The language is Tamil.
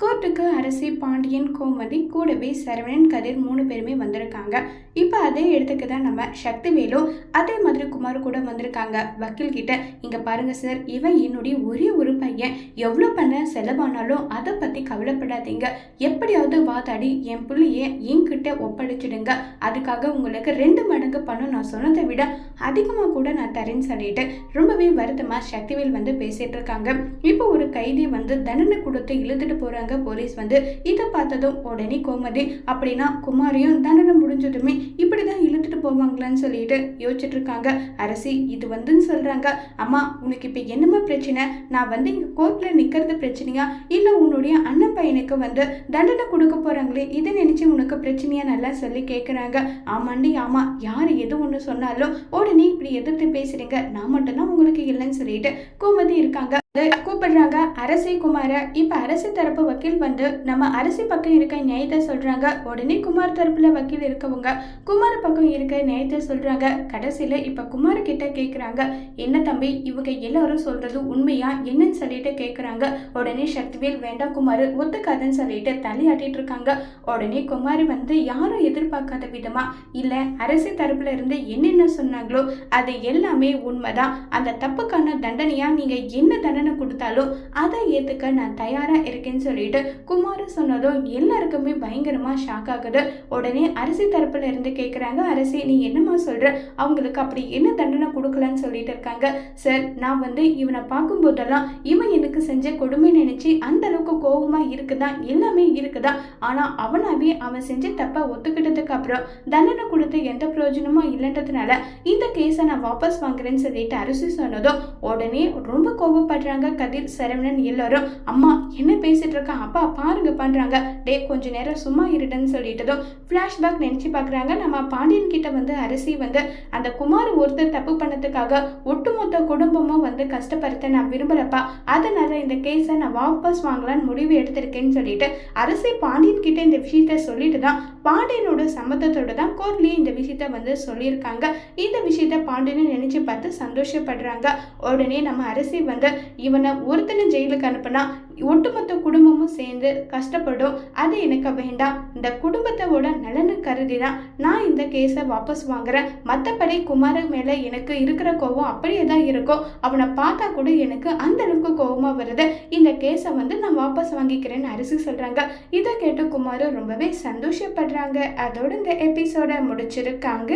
கோர்ட்டுக்கு அரசி பாண்டியன் கோமதி கூடவே சரவணன் கதிர் மூணு பேருமே வந்திருக்காங்க. இப்போ அதே இடத்துக்கு தான் நம்ம சக்திவேலும் அதே மாதிரி குமார் கூட வந்திருக்காங்க. வக்கீல் கிட்ட இங்கே பாருங்க சார் இவன் என்னுடைய ஒரே ஒரு பையன். எவ்வளோ பண்ண செலவானாலும் அதை பற்றி கவலைப்படாதீங்க. எப்படியாவது வாதாடி என் பிள்ளைய என்கிட்ட ஒப்படைச்சிடுங்க. அதுக்காக உங்களுக்கு ரெண்டு மடங்கு பணம் நான் சொன்னதை விட அதிகமாக கூட நான் தரேன்னு சொல்லிட்டு ரொம்பவே வருத்தமாக சக்திவேல் வந்து பேசிட்டு இருக்காங்க. இப்போ ஒரு கைதி வந்து தண்டனை கொடுத்து இழுத்துட்டு போறாங்க. போலீஸ் வந்து இதை பார்த்ததும் உடனே கோமதி அப்படின்னா குமாரியும் தண்டனை முடிஞ்சதுமே இப்படிதான் இழுத்துட்டு போவாங்களான்னு சொல்லிட்டு யோசிச்சுட்டு இருக்காங்க அரசி இது வந்துன்னு சொல்றாங்க. அம்மா உனக்கு இப்போ என்னமா பிரச்சனை? நான் வந்து இங்க கோர்ட்ல நிக்கிறது பிரச்சனையா? இல்ல உன்னுடைய அண்ணன் பையனுக்கு வந்து தண்டனை கொடுக்க போறாங்களே? இதை நினைச்சு உனக்கு பிரச்சனையா நல்லா சொல்லி கேட்குறாங்க ஆமாண்டி ஆமா. யார் எது ஒன்று சொன்னாலும் உடனே இப்படி எதிர்த்து பேசுறீங்க. நான் மட்டும்தான் உங்களுக்கு இல்லைன்னு சொல்லிட்டு கோமதி இருக்காங்க. கூப்பிடுறாங்க. அரசி குமார இப்ப அரசு தரப்பு வக்கீல் வந்து நம்ம அரசி பக்கம் இருக்க நியாயத்தை சொல்றாங்க. உடனே குமார் தரப்புல வக்கீல் இருக்கவங்க குமார் பக்கம் இருக்க நியாயத்தை சொல்றாங்க. கடைசியில இப்ப குமார் கிட்ட கேக்குறாங்க. என்ன தம்பி இவங்க எல்லாரும் சொல்றது உண்மையா? என்னன்னு சொல்லிட்டு கேக்குறாங்க. உடனே சக்திவேல் வேண்டாம் குமார் ஒத்துக்காதுன்னு சொல்லிட்டு தலையாட்டிட்டு இருக்காங்க. உடனே குமார் வந்து யாரும் எதிர்பார்க்காத விதமா இல்ல அரசி தரப்புல இருந்து என்னென்ன சொன்னாங்களோ அது எல்லாமே உண்மைதான். அந்த தப்புக்கான தண்டனையா நீங்க என்ன தண்டனை கொடுத்தாலும் அதை ஏத்துக்க நான் தயாரா இருக்கேன்னு சொல்லிட்டு குமார் சொன்னதும் எல்லாருக்குமே பயங்கரமா ஷாக் ஆகுது. உடனே அரசி தரப்புல இருந்து கேட்குறாங்க அரசி நீ என்னம்மா சொல்ற? அவங்களுக்கு அப்படி என்ன தண்டனை கொடுக்கலன்னு சொல்லிட்டு இருக்காங்க. சார் நான் வந்து இவனை பார்க்கும்போதெல்லாம் இவன் எனக்கு செஞ்ச கொடுமை நினச்சி அந்த அளவுக்கு கோபமா இருக்குதான் எல்லாமே இருக்குதான் ஆனால் அவனாவே அவன் செஞ்ச தப்பை ஒத்துக்கிட்டதுக்கு அப்புறம் தண்டனை கொடுத்து எந்த பிரயோஜனமும் இல்லைன்றதுனால இந்த கேஸை நான் வாபஸ் வாங்குறேன்னு சொல்லிட்டு அரிசி சொன்னதும் உடனே ரொம்ப கோபப்படுறாங்க கதிர் சரவணன் எல்லாரும் அம்மா என்ன பேசிட்டு இருக்கான் அப்பா பாருங்க பண்றாங்க. டே கொஞ்ச நேரம் சும்மா இருடுன்னு சொல்லிட்டதும் ஃப்ளாஷ்பேக் நினச்சி பார்க்குறாங்க நம்ம பாண்டியன் கிட்ட வந்து அரிசி வந்து அந்த குமார் ஒருத்தர் தப்பு பண்ணதுக்காக ஒட்டுமொத்த குடும்பமும் வந்து கஷ்டப்படுத்த நான் விரும்பலப்பா அதனால இந்த கேஸை நான் வாபஸ் வாங்கலான்னு முடிவு எடுத்திருக்கேன்னு சொல்லிட்டு அரசி பாண்டியன் கிட்ட இந்த விஷயத்த சொல்லிட்டு தான் பாண்டியனோட சம்மதத்தோட தான் கோர்ட்லேயே இந்த விஷயத்த வந்து சொல்லியிருக்காங்க. இந்த விஷயத்த பாண்டியனை நினைச்சு பார்த்து சந்தோஷப்படுறாங்க. உடனே நம்ம அரசி வந்து இவனை ஒருத்தனை ஜெயிலுக்கு அனுப்புனா ஒட்டுமொத்த குடும்பமும் சேர்ந்து கஷ்டப்படும். அது எனக்கு வேண்டாம் இந்த குடும்பத்தோட நலனு கருதி தான் நான் இந்த கேஸை வாபஸ் வாங்குறேன். மற்றபடி குமார மேலே எனக்கு இருக்கிற கோவம் அப்படியே தான் இருக்கும். அவனை பார்த்தா கூட எனக்கு அந்த அளவுக்கு கோவமாக வருது. இந்த கேஸை வந்து நான் வாபஸ் வாங்கிக்கிறேன்னு அரிசி சொல்கிறாங்க இதை கேட்டு குமார் ரொம்பவே சந்தோஷப்படுறாங்க. அதோட இந்த எபிசோட முடிச்சிருக்காங்க.